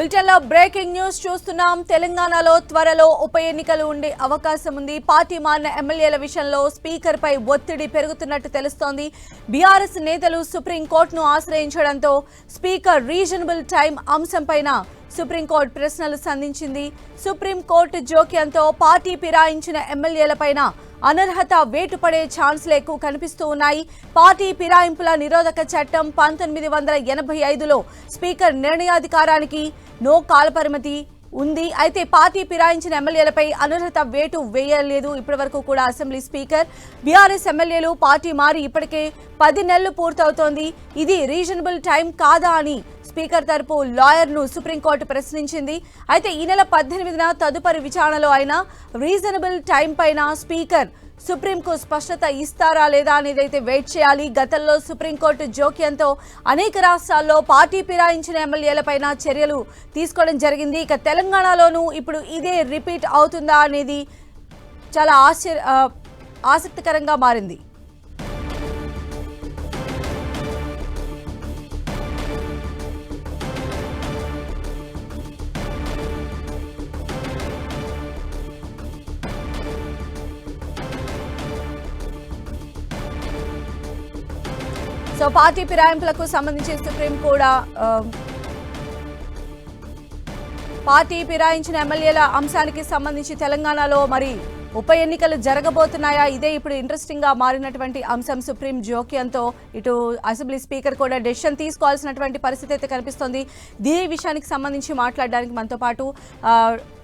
బులెటిన్లో breaking news చూస్తున్నాం. తెలంగాణలో త్వరలో ఉప ఎన్నికలు ఉండే అవకాశం ఉంది. పార్టీ మారిన ఎమ్మెల్యేల విషయంలో స్పీకర్ పై ఒత్తిడి పెరుగుతున్నట్టు తెలుస్తోంది. బీఆర్ఎస్ నేతలు సుప్రీంకోర్టును ఆశ్రయించడంతో స్పీకర్ రీజనబుల్ టైం అంశంపైన సుప్రీంకోర్టు ప్రశ్నలు సంధించింది. సుప్రీంకోర్టు జోక్యంతో పార్టీ ఫిరాయించిన ఎమ్మెల్యేలపైన అనర్హత వేటు పడే ఛాన్స్లు ఎక్కువ కనిపిస్తూ ఉన్నాయి. పార్టీ ఫిరాయింపుల నిరోధక చట్టం పంతొమ్మిది వందల ఎనభై ఐదులో స్పీకర్ నిర్ణయాధికారానికి నో కాలపరిమితి ఉంది. అయితే పార్టీ ఫిరాయించిన ఎమ్మెల్యేలపై అనర్హత వేటు వేయలేదు. ఇప్పటివరకు కూడా అసెంబ్లీ స్పీకర్ బీఆర్ఎస్ ఎమ్మెల్యేలు పార్టీ మారి ఇప్పటికే పది నెలలు పూర్తవుతోంది. ఇది రీజనబుల్ టైం కాదా అని స్పీకర్ తరపు లాయర్ను సుప్రీంకోర్టు ప్రశ్నించింది. అయితే ఈ నెల పద్దెనిమిదిన తదుపరి విచారణలో అయిన రీజనబుల్ టైం పైన స్పీకర్ సుప్రీంకు స్పష్టత ఇస్తారా లేదా అనేది అయితే వెయిట్ చేయాలి. గతంలో సుప్రీంకోర్టు జోక్యంతో అనేక రాష్ట్రాల్లో పార్టీ ఫిరాయించిన ఎమ్మెల్యేలపైన చర్యలు తీసుకోవడం జరిగింది. ఇక తెలంగాణలోనూ ఇప్పుడు ఇదే రిపీట్ అవుతుందా అనేది చాలా ఆశ్చర్య ఆసక్తికరంగా మారింది. సో పార్టీ ఫిరాయింపులకు సంబంధించి సుప్రీం కూడా పార్టీ ఫిరాయించిన ఎమ్మెల్యేల అంశానికి సంబంధించి తెలంగాణలో మరి ఉప ఎన్నికలు జరగబోతున్నాయా? ఇదే ఇప్పుడు ఇంట్రెస్టింగ్గా మారినటువంటి అంశం సుప్రీం జోక్యంతో ఇటు అసెంబ్లీ స్పీకర్ కూడా డెసిషన్ తీసుకోవాల్సినటువంటి పరిస్థితి అయితే కనిపిస్తోంది. దీని విషయానికి సంబంధించి మాట్లాడడానికి మనతో పాటు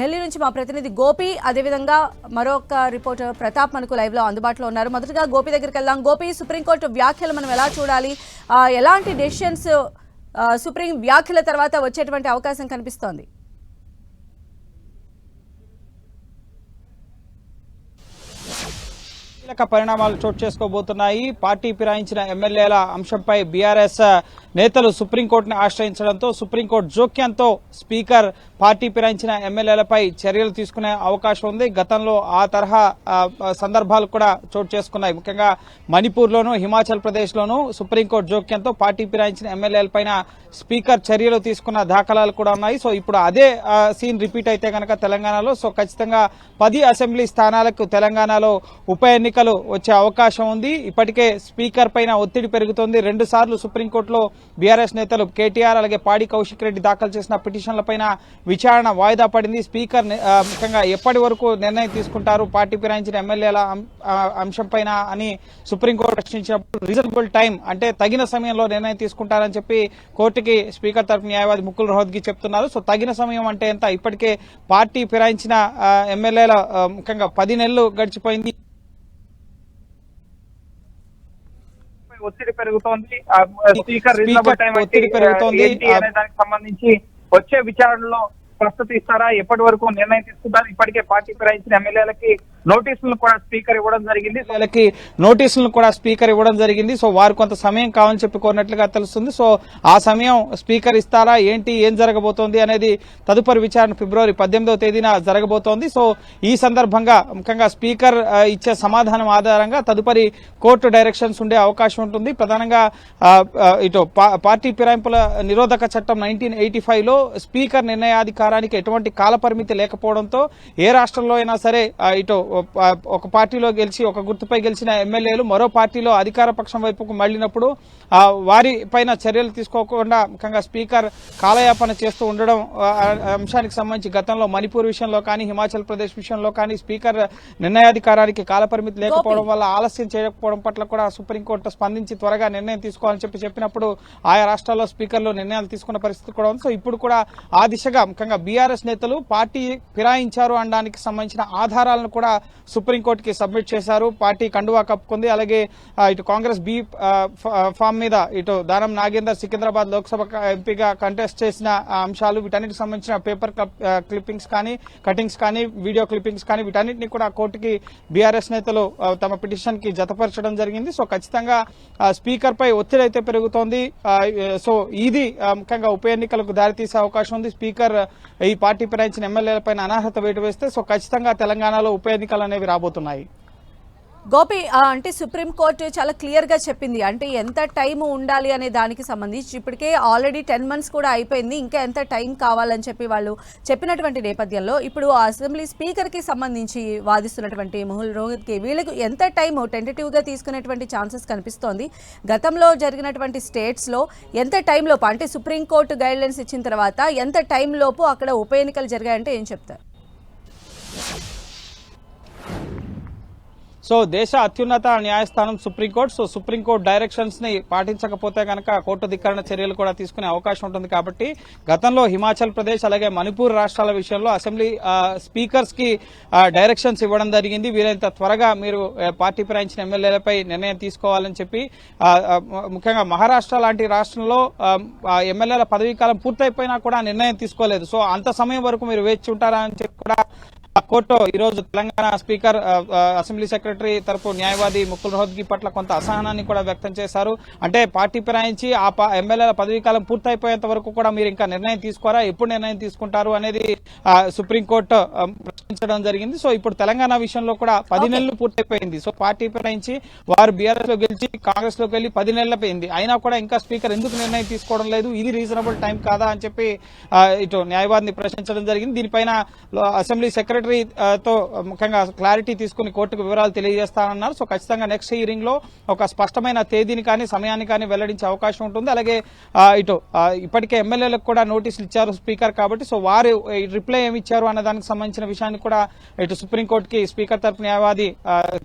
ఢిల్లీ నుంచి మా ప్రతినిధి గోపి అదేవిధంగా మరొక రిపోర్టర్ ప్రతాప్ మనకు లైవ్లో అందుబాటులో ఉన్నారు. మొదటగా గోపి దగ్గరికి వెళ్దాం. గోపి సుప్రీంకోర్టు వ్యాఖ్యలు మనం ఎలా చూడాలి? ఎలాంటి డెసిషన్స్ సుప్రీం వ్యాఖ్యల తర్వాత వచ్చేటువంటి అవకాశం కనిపిస్తోంది? కీలక పరిణామాలు చోటు చేసుకోబోతున్నాయి. పార్టీ ఫిరాయించిన ఎమ్మెల్యేల అంశంపై బీఆర్ఎస్ నేతలు సుప్రీంకోర్టును ఆశ్రయించడంతో సుప్రీంకోర్టు జోక్యంతో స్పీకర్ పార్టీ ఫిరాయించిన ఎమ్మెల్యేలపై చర్యలు తీసుకునే అవకాశం ఉంది. గతంలో ఆ తరహా సందర్భాలు కూడా చోటు చేసుకున్నాయి. ముఖ్యంగా మణిపూర్లోను హిమాచల్ ప్రదేశ్లోను సుప్రీంకోర్టు జోక్యంతో పార్టీ ఫిరాయించిన ఎమ్మెల్యేలపైన స్పీకర్ చర్యలు తీసుకున్న దాఖలాలు కూడా ఉన్నాయి. సో ఇప్పుడు అదే సీన్ రిపీట్ అయితే కనుక తెలంగాణలో. సో ఖచ్చితంగా పది అసెంబ్లీ స్థానాలకు తెలంగాణలో ఉప ఎన్నికలు వచ్చే అవకాశం ఉంది. ఇప్పటికే స్పీకర్ పైన ఒత్తిడి పెరుగుతోంది. రెండు సార్లు సుప్రీంకోర్టులో బీఆర్ఎస్ నేతలు కేటీఆర్ అలాగే పాడి కౌశిక్ రెడ్డి దాఖలు చేసిన పిటిషన్లపైన విచారణ వాయిదా పడింది. స్పీకర్ ముఖ్యంగా ఎప్పటి వరకు నిర్ణయం తీసుకుంటారు? పార్టీ ఫిరాయించిన ఎమ్మెల్యేల అంశంపైన అని సుప్రీంకోర్టు ప్రశ్నించినప్పుడు రీజనబుల్ టైం అంటే తగిన సమయంలో నిర్ణయం తీసుకుంటారని చెప్పి కోర్టుకి స్పీకర్ తరపు న్యాయవాది ముకుల్ రోహత్గి చెప్తున్నారు. సో తగిన సమయం అంటే ఎంత? ఇప్పటికే పార్టీ ఫిరాయించిన ఎమ్మెల్యేల ముఖ్యంగా పది నెలలు గడిచిపోయింది. ఒత్తిడి పెరుగుతోంది. స్పీకర్ రీజనబుల్ టైం ఒత్తిడి పెరుగుతోంది. ఏంటి అనే దానికి సంబంధించి వచ్చే విచారణలో స్పష్టత ఇస్తారా? ఎప్పటి వరకు నిర్ణయం తీసుకుంటారు? ఇప్పటికే పార్టీ ఫిరాయించిన ఎమ్మెల్యేలకి నోటీసులను కూడా స్పీకర్ ఇవ్వడం జరిగింది. వాళ్ళకి నోటీసులను కూడా స్పీకర్ ఇవ్వడం జరిగింది. సో వారు కొంత సమయం కావాలని చెప్పి కోరినట్లుగా తెలుస్తుంది. సో ఆ సమయం స్పీకర్ ఇస్తారా? ఏంటి? ఏం జరగబోతోంది? అనేది తదుపరి విచారణ ఫిబ్రవరి పద్దెనిమిదవ తేదీన జరగబోతోంది. సో ఈ సందర్భంగా ముఖ్యంగా స్పీకర్ ఇచ్చే సమాధానం ఆధారంగా తదుపరి కోర్టు డైరెక్షన్స్ ఉండే అవకాశం ఉంటుంది. ప్రధానంగా ఇటు పార్టీ ఫిరాయింపుల నిరోధక చట్టం నైన్టీన్ ఎయిటీ ఫైవ్లో స్పీకర్ నిర్ణయాధికారానికి ఎటువంటి కాలపరిమితి లేకపోవడంతో ఏ రాష్ట్రంలో అయినా సరే ఇటు ఒక పార్టీలో గెలిచి ఒక గుర్తుపై గెలిచిన ఎమ్మెల్యేలు మరో పార్టీలో అధికార పక్షం వైపుకు మళ్ళినప్పుడు వారి పైన చర్యలు తీసుకోకుండా ముఖ్యంగా స్పీకర్ కాలయాపన చేస్తూ ఉండడం అంశానికి సంబంధించి గతంలో మణిపూర్ విషయంలో కానీ హిమాచల్ ప్రదేశ్ విషయంలో కానీ స్పీకర్ నిర్ణయాధికారానికి కాలపరిమితి లేకపోవడం వల్ల ఆలస్యం చేయకపోవడం పట్ల కూడా సుప్రీంకోర్టు స్పందించి త్వరగా నిర్ణయం తీసుకోవాలని చెప్పి చెప్పినప్పుడు ఆయా రాష్ట్రాల్లో స్పీకర్లు నిర్ణయాలు తీసుకున్న పరిస్థితి కూడా ఉంది. సో ఇప్పుడు కూడా ఆ దిశగా ముఖ్యంగా బీఆర్ఎస్ నేతలు పార్టీ ఫిరాయించారు అనడానికి సంబంధించిన ఆధారాలను కూడా సుప్రీంకోర్టుకి సబ్మిట్ చేశారు. పార్టీ కండువా కప్పుకుంది. అలాగే ఇటు కాంగ్రెస్ బి ఫామ్ మీద ఇటు దానం నాగేందర్ సికింద్రాబాద్ లోక్సభ ఎంపీగా కంటెస్ట్ చేసిన అంశాలు వీటన్నిటికి సంబంధించిన పేపర్ క్లిప్పింగ్స్ కానీ కటింగ్స్ కానీ వీడియో క్లిప్పింగ్స్ కానీ వీటన్నిటిని కూడా కోర్టుకి బీఆర్ఎస్ నేతలు తమ పిటిషన్కి జతపరచడం జరిగింది. సో ఖచ్చితంగా స్పీకర్ పై ఒత్తిడి అయితే పెరుగుతోంది. సో ఇది ముఖ్యంగా ఉప ఎన్నికలకు దారితీసే అవకాశం ఉంది. స్పీకర్ ఈ పార్టీ ఫిరాయించిన ఎమ్మెల్యేలపైన అనర్హత వేటు వేస్తే సో ఖచ్చితంగా తెలంగాణలో ఉప ఎన్నికలు అనేవి రాబోతున్నాయి. గోపి అంటే సుప్రీంకోర్టు చాలా క్లియర్గా చెప్పింది. అంటే ఎంత టైం ఉండాలి అనే దానికి సంబంధించి ఇప్పటికే ఆల్రెడీ టెన్ మంత్స్ కూడా అయిపోయింది. ఇంకా ఎంత టైం కావాలని చెప్పి వాళ్ళు చెప్పినటువంటి నేపథ్యంలో ఇప్పుడు ఆ అసెంబ్లీ స్పీకర్కి సంబంధించి వాదిస్తున్నటువంటి మహుల్ రోహిత్కి వీళ్ళకి ఎంత టైం టెంటేటివ్గా తీసుకునేటువంటి ఛాన్సెస్ కనిపిస్తోంది. గతంలో జరిగినటువంటి స్టేట్స్లో ఎంత టైంలోపు అంటే సుప్రీంకోర్టు గైడ్లైన్స్ ఇచ్చిన తర్వాత ఎంత టైంలోపు అక్కడ ఉప ఎన్నికలు జరిగాయంటే ఏం చెప్తారు? సో దేశ అత్యున్నత న్యాయస్థానం సుప్రీంకోర్టు సో సుప్రీంకోర్టు డైరెక్షన్స్ని పాటించకపోతే కనుక కోర్టు ధిక్కరణ చర్యలు కూడా తీసుకునే అవకాశం ఉంటుంది కాబట్టి గతంలో హిమాచల్ ప్రదేశ్ అలాగే మణిపూర్ రాష్ట్రాల విషయంలో అసెంబ్లీ స్పీకర్స్కి డైరెక్షన్స్ ఇవ్వడం జరిగింది. వీలైనంత త్వరగా మీరు పార్టీ ప్రయాణించిన ఎమ్మెల్యేలపై నిర్ణయం తీసుకోవాలని చెప్పి ముఖ్యంగా మహారాష్ట్ర లాంటి రాష్ట్రంలో ఎమ్మెల్యేల పదవీ కాలం పూర్తయిపోయినా కూడా నిర్ణయం తీసుకోలేదు. సో అంత సమయం వరకు మీరు వేచి ఉంటారా అని చెప్పి కూడా కోర్టు ఈ రోజు తెలంగాణ స్పీకర్ ఆ, అసెంబ్లీ సెక్రటరీ తరపు న్యాయవాది ముకుల్ రోహత్గి పట్ల కొంత అసహనాన్ని కూడా వ్యక్తం చేశారు. అంటే పార్టీ ఫిరాయించి ఆ ఎమ్మెల్యేల పదవీ కాలం పూర్తయిపోయేంత వరకు కూడా మీరు ఇంకా నిర్ణయం తీసుకోరా? ఎప్పుడు నిర్ణయం తీసుకుంటారు అనేది ఆ, సుప్రీంకోర్టు ఆ, ప్రశ్నించడం జరిగింది. సో ఇప్పుడు తెలంగాణ విషయంలో కూడా పది నెలలు పూర్తయిపోయింది. సో పార్టీ ఫిరాయించి వారు బీఆర్ఎస్లో గెలిచి కాంగ్రెస్లోకి వెళ్ళి పది నెలలు పోయింది. అయినా కూడా ఇంకా స్పీకర్ ఎందుకు నిర్ణయం తీసుకోవడం లేదు? ఇది రీజనబుల్ టైం కాదా అని చెప్పి ఇటు న్యాయవాదిని ప్రశ్నించడం జరిగింది. దీనిపైన అసెంబ్లీ సెక్రటరీ ఆ, తో ముఖ్యంగా క్లారిటీ తీసుకుని కోర్టుకు వివరాలు తెలియజేస్తానన్నారు. సో ఖచ్చితంగా నెక్స్ట్ హియరింగ్లో ఒక స్పష్టమైన తేదీని కానీ సమయాన్ని కానీ వెల్లడించే అవకాశం ఉంటుంది. అలాగే ఇటు ఇప్పటికే ఎమ్మెల్యేలకు కూడా నోటీసులు ఇచ్చారు స్పీకర్ కాబట్టి సో వారు రిప్లై ఏమి ఇచ్చారు అన్న దానికి సంబంధించిన విషయాన్ని కూడా ఇటు సుప్రీంకోర్టుకి స్పీకర్ తరపు న్యాయవాది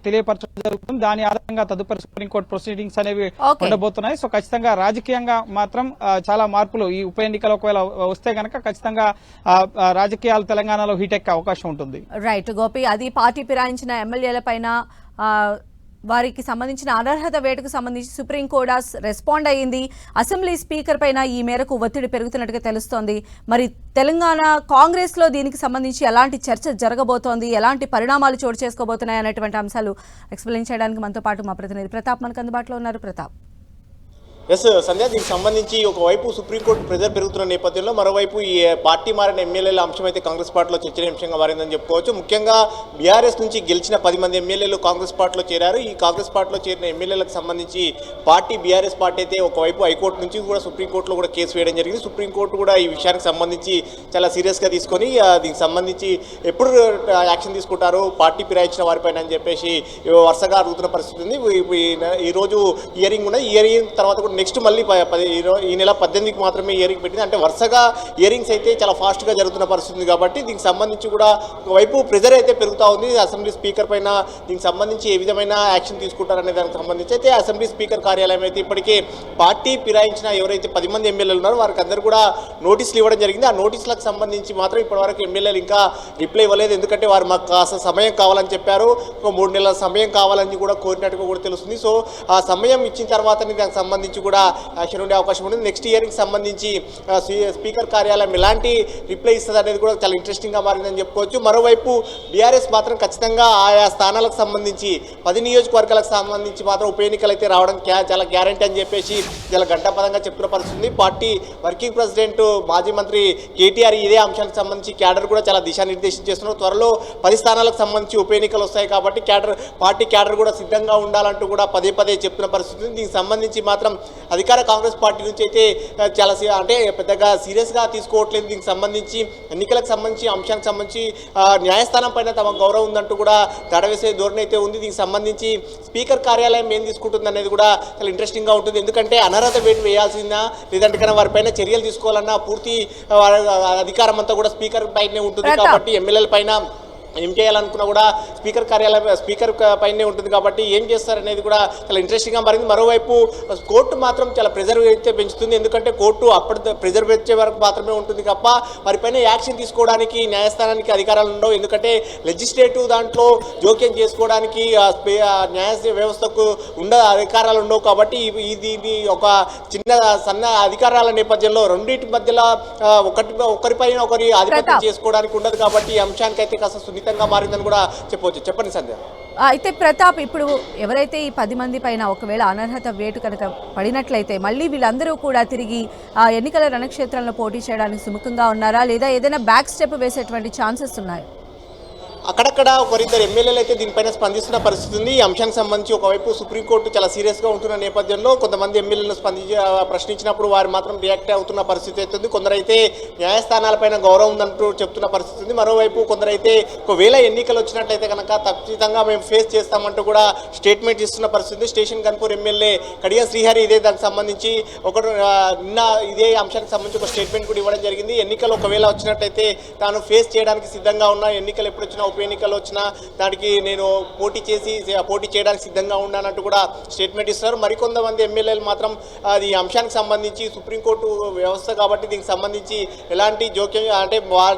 తెలియపరచడం జరుగుతుంది. దాని ఆధారంగా తదుపరి సుప్రీంకోర్టు ప్రొసీడింగ్స్ అనేవి. ఉండబోతున్నాయి. సో ఖచ్చితంగా రాజకీయంగా మాత్రం చాలా మార్పులు ఈ ఉప ఎన్నికలు ఒకవేళ వస్తే గనక ఖచ్చితంగా రాజకీయాలు తెలంగాణలో హీట్ ఎక్కే అవకాశం ఉంటుంది. రైట్ గోపి. అది పార్టీ ఫిరాయించిన ఎమ్మెల్యేల పైన వారికి సంబంధించిన అనర్హత వేటుకు సంబంధించి సుప్రీం కోర్టు రెస్పాండ్ అయ్యింది. అసెంబ్లీ స్పీకర్ పైన ఈ మేరకు ఒత్తిడి పెరుగుతున్నట్టుగా తెలుస్తోంది. మరి తెలంగాణ కాంగ్రెస్లో దీనికి సంబంధించి ఎలాంటి చర్చ జరగబోతోంది? ఎలాంటి పరిణామాలు చోటు చేసుకోబోతున్నాయి? అనేటువంటి అంశాలు ఎక్స్ప్లెయిన్ చేయడానికి మనతో పాటు మా ప్రతినిధి ప్రతాప్ మనకు అందుబాటులో ఉన్నారు. ప్రతాప్. ఎస్ సంధ్య దీనికి సంబంధించి ఒకవైపు సుప్రీంకోర్టు ప్రెజర్ పెరుగుతున్న నేపథ్యంలో మరోవైపు ఈ పార్టీ మారిన ఎమ్మెల్యేల అంశం అయితే కాంగ్రెస్ పార్టీలో చర్చనీయాంశంగా మారిందని చెప్పుకోవచ్చు. ముఖ్యంగా బీఆర్ఎస్ నుంచి గెలిచిన పది మంది ఎమ్మెల్యేలు కాంగ్రెస్ పార్టీలో చేరారు. ఈ కాంగ్రెస్ పార్టీలో చేరిన ఎమ్మెల్యేలకు సంబంధించి పార్టీ బీఆర్ఎస్ పార్టీ అయితే ఒకవైపు హైకోర్టు నుంచి కూడా సుప్రీంకోర్టులో కూడా కేసు వేయడం జరిగింది. సుప్రీంకోర్టు కూడా ఈ విషయానికి సంబంధించి చాలా సీరియస్గా తీసుకొని దీనికి సంబంధించి ఎప్పుడు యాక్షన్ తీసుకుంటారు? పార్టీ ఫిరాయించిన వారిపైన అని చెప్పేసి వరుసగా అడుగుతున్న పరిస్థితి ఉంది. ఈ- ఈ- ఈ రోజు ఇయరింగ్ ఉన్నది ఇయరింగ్ తర్వాత కూడా నెక్స్ట్ మళ్ళీ పది- ఈ నెల పద్దెనిమిదికి మాత్రమే ఇయరింగ్ పెట్టింది. అంటే వరుసగా ఇయరింగ్స్ అయితే చాలా ఫాస్ట్గా జరుగుతున్న పరిస్థితి కాబట్టి దీనికి సంబంధించి కూడా ఒకవైపు ప్రెజర్ అయితే పెరుగుతూ ఉంది. అసెంబ్లీ స్పీకర్ పైన దీనికి సంబంధించి ఏ విధమైన యాక్షన్ తీసుకుంటారనే దానికి సంబంధించి అయితే అసెంబ్లీ స్పీకర్ కార్యాలయం అయితే ఇప్పటికే పార్టీ ఫిరాయించిన ఎవరైతే పది మంది ఎమ్మెల్యేలు ఉన్నారో వారికి అందరూ కూడా నోటీసులు ఇవ్వడం జరిగింది. ఆ నోటీసులకు సంబంధించి మాత్రం ఇప్పటివరకు ఎమ్మెల్యేలు ఇంకా రిప్లై ఇవ్వలేదు. ఎందుకంటే వారు మాకు కాస్త సమయం కావాలని చెప్పారు. ఒక మూడు నెలల సమయం కావాలని కూడా కోరినట్టుగా కూడా తెలుస్తుంది. సో ఆ సమయం ఇచ్చిన తర్వాతనే దానికి సంబంధించి కూడా యాక్షన్ ఉండే అవకాశం ఉంటుంది నెక్స్ట్ ఇయర్కి సంబంధించి స్పీకర్ కార్యాలయం ఎలాంటి రిప్లై ఇస్తుంది అనేది కూడా చాలా ఇంట్రెస్టింగ్గా మారిందని చెప్పుకోవచ్చు. మరోవైపు బీఆర్ఎస్ మాత్రం ఖచ్చితంగా ఆయా స్థానాలకు సంబంధించి పది నియోజకవర్గాలకు సంబంధించి మాత్రం ఉప ఎన్నికలు అయితే రావడం క్యా- చాలా గ్యారంటీ అని చెప్పేసి చాలా గంటాపదంగా చెప్తున్న పరిస్థితుంది పార్టీ వర్కింగ్ ప్రెసిడెంట్ మాజీ మంత్రి కేటీఆర్ ఇదే అంశానికి సంబంధించి క్యాడర్ కూడా చాలా దిశానిర్దేశం చేస్తున్నారు. త్వరలో పది స్థానాలకు సంబంధించి ఉప ఎన్నికలు వస్తాయి కాబట్టి క్యాడర్ పార్టీ క్యాడర్ కూడా సిద్ధంగా ఉండాలంటూ కూడా పదే పదే చెప్తున్న పరిస్థితి దీనికి సంబంధించి మాత్రం అధికార కాంగ్రెస్ పార్టీ నుంచి అయితే చాలా సీ- అంటే పెద్దగా సీరియస్గా తీసుకోవట్లేదు దీనికి సంబంధించి ఎన్నికలకు సంబంధించి అంశానికి సంబంధించి న్యాయస్థానం పైన తమ గౌరవం ఉందంటూ కూడా దడవేసే ధోరణి అయితే ఉంది దీనికి సంబంధించి స్పీకర్ కార్యాలయం ఏం తీసుకుంటుంది అనేది కూడా చాలా ఇంట్రెస్టింగ్గా ఉంటుంది ఎందుకంటే అనర్హత వేటు వేయాల్సిందా లేదంటే కన్నా వారిపైన చర్యలు తీసుకోవాలన్నా పూర్తి అధికారం అంతా కూడా స్పీకర్ పైనే ఉంటుంది. కాబట్టి ఎమ్మెల్యేల పైన ఏం చేయాలనుకున్నా కూడా స్పీకర్ కార్యాలయం స్పీకర్ పైనే ఉంటుంది కాబట్టి ఏం చేస్తారనేది కూడా చాలా ఇంట్రెస్టింగ్గా మారింది. మరోవైపు కోర్టు మాత్రం చాలా ప్రెజర్ అయితే పెంచుతుంది. ఎందుకంటే కోర్టు అప్పటి ప్రెజర్ పెంచే వరకు మాత్రమే ఉంటుంది తప్ప వారిపైన యాక్షన్ తీసుకోవడానికి న్యాయస్థానానికి అధికారాలు ఉండవు. ఎందుకంటే లెజిస్లేటివ్ దాంట్లో జోక్యం చేసుకోవడానికి న్యాయ వ్యవస్థకు ఉండ అధికారాలు ఉండవు కాబట్టి ఇది ఇది ఒక చిన్న సన్న అధికారాల నేపథ్యంలో రెండింటి మధ్యలో ఒకటి ఒకరిపైన ఒకరి ఆధిపత్యం. చేసుకోవడానికి ఉండదు కాబట్టి ఈ అంశానికి అయితే కాస్త సున్నితంగా మారిందని కూడా చెప్పవచ్చు. చెప్పండి సంధ్య. అయితే ప్రతాప్ ఇప్పుడు ఎవరైతే ఈ పది మంది పైన ఒకవేళ అనర్హత వేటు కనుక పడినట్లయితే మళ్ళీ వీళ్ళందరూ కూడా తిరిగి ఆ ఎన్నికల రణక్షేత్రంలో పోటీ చేయడానికి సుముఖంగా ఉన్నారా? లేదా ఏదైనా బ్యాక్ స్టెప్ వేసేటువంటి ఛాన్సెస్ ఉన్నాయి? అక్కడక్కడ ఒకరిద్దరు ఎమ్మెల్యేలు అయితే దీనిపైన స్పందిస్తున్న పరిస్థితి ఉంది. ఈ అంశానికి సంబంధించి ఒకవైపు సుప్రీంకోర్టు చాలా సీరియస్గా ఉంటున్న నేపథ్యంలో కొంతమంది ఎమ్మెల్యేలను స్పందించి ప్రశ్నించినప్పుడు వారు మాత్రం రియాక్ట్ అవుతున్న పరిస్థితి అయితే ఉంది. కొందరైతే న్యాయస్థానాలపైన గౌరవం ఉందంటూ చెప్తున్న పరిస్థితి ఉంది. మరోవైపు కొందరైతే ఒకవేళ ఎన్నికలు వచ్చినట్లయితే కనుక ఖచ్చితంగా మేము ఫేస్ చేస్తామంటూ కూడా స్టేట్మెంట్ ఇస్తున్న పరిస్థితి ఉంది. స్టేషన్ కన్పూర్ ఎమ్మెల్యే కడియం శ్రీహరి ఇదే దానికి సంబంధించి ఒకటి నిన్న ఇదే అంశానికి సంబంధించి ఒక స్టేట్మెంట్ కూడా ఇవ్వడం జరిగింది. ఎన్నికలు ఒకవేళ వచ్చినట్టయితే తాను ఫేస్ చేయడానికి సిద్ధంగా ఉన్నా ఎన్నికలు ఎప్పుడు వచ్చినా ఉప ఎన్నికలు వచ్చినా దానికి నేను పోటీ చేసి పోటీ చేయడానికి సిద్ధంగా ఉన్నానంటూ కూడా స్టేట్మెంట్ ఇస్తున్నారు మరికొంతమంది ఎమ్మెల్యేలు మాత్రం అది అంశానికి సంబంధించి సుప్రీంకోర్టు వ్యవస్థ కాబట్టి దీనికి సంబంధించి ఎలాంటి జోక్యం అంటే వా-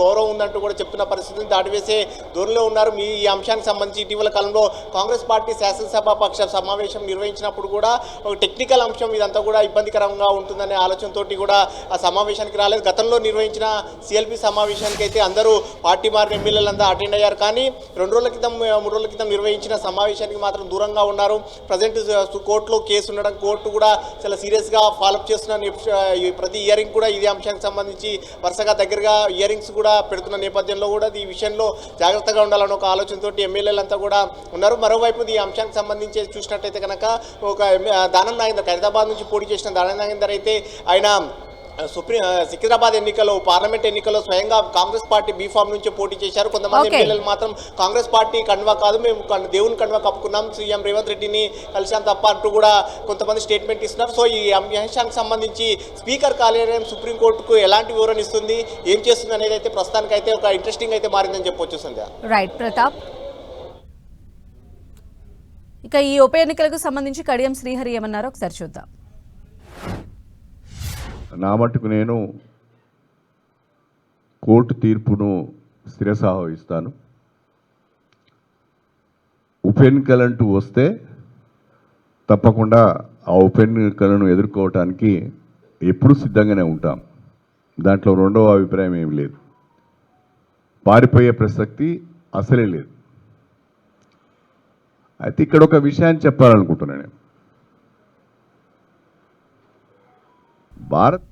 గౌరవం ఉందంటూ కూడా చెప్తున్న పరిస్థితిని దాటివేసే ధోరణిలో ఉన్నారు. మీ ఈ అంశానికి సంబంధించి ఇటీవల కాలంలో కాంగ్రెస్ పార్టీ శాసనసభ పక్ష సమావేశం నిర్వహించినప్పుడు కూడా ఒక టెక్నికల్ అంశం ఇదంతా కూడా ఇబ్బందికరంగా ఉంటుందనే ఆలోచనతోటి కూడా ఆ సమావేశానికి రాలేదు. గతంలో నిర్వహించిన సిఎల్పి సమావేశానికి అయితే అందరూ పార్టీ మారిన ఎమ్మెల్యేలంతా అటెండ్ అయ్యారు. కానీ రెండు రోజుల క్రితం మూడు రోజుల క్రితం నిర్వహించిన సమావేశానికి మాత్రం దూరంగా ఉన్నారు. ప్రజెంట్ కోర్టులో కేసు ఉండడం కోర్టు కూడా చాలా సీరియస్గా ఫాలోఅప్ చేస్తున్న ఈ ప్రతి ఇయరింగ్ కూడా ఇదే అంశానికి సంబంధించి వరుసగా దగ్గరగా ఇయరింగ్స్ కూడా పెడుతున్న నేపథ్యంలో కూడా ఈ విషయంలో జాగ్రత్తగా ఉండాలని ఒక ఆలోచనతో ఎమ్మెల్యేలంతా కూడా ఉన్నారు. మరోవైపు ఈ అంశానికి సంబంధించి చూసినట్టయితే కనుక ఒక దానం నాగేందర్ హైదరాబాద్ నుంచి పోటీ చేసిన దానం నాగేందర్ అయితే ఆయన సుప్రీం సికింద్రాబాద్ ఎన్నికల్లో పార్లమెంట్ ఎన్నికల్లో స్వయంగా కాంగ్రెస్ పార్టీ బీఫామ్ నుంచి పోటీ చేశారు. కొంతమంది. ఎమ్మెల్యేలు మాత్రం కాంగ్రెస్ పార్టీ కండువా కాదు మేము దేవుని కండువా కప్పుకున్నాం. సీఎం రేవంత్ రెడ్డిని కలిసాం తప్ప అంటూ కూడా కొంతమంది స్టేట్మెంట్ ఇస్తున్నారు. సో ఈ అంశానికి సంబంధించి స్పీకర్ కార్యాలయం సుప్రీంకోర్టుకు ఎలాంటి వివరణ ఇస్తుంది? ఏం చేస్తుంది అనేది అయితే ప్రస్తుతానికి అయితే ఒక ఇంట్రెస్టింగ్ అయితే మారిందని చెప్పొచ్చు సంధ్య. రైట్ ప్రతాప్. ఇక ఈ ఉప ఎన్నికలకు సంబంధించి కడియం శ్రీహరి ఏమన్నారో ఒకసారి చూద్దాం. నా మటుకు నేను కోర్టు తీర్పును స్థిరసాహవిస్తాను ఉప ఎన్నికలంటూ వస్తే తప్పకుండా ఆ ఉప ఎన్నికలను ఎదుర్కోవటానికి ఎప్పుడు సిద్ధంగానే ఉంటాం. దాంట్లో రెండవ అభిప్రాయం ఏమి లేదు. పారిపోయే ప్రసక్తి అసలే లేదు. అయితే ఇక్కడ ఒక విషయాన్ని చెప్పాలనుకుంటున్నాను నేను. ભારત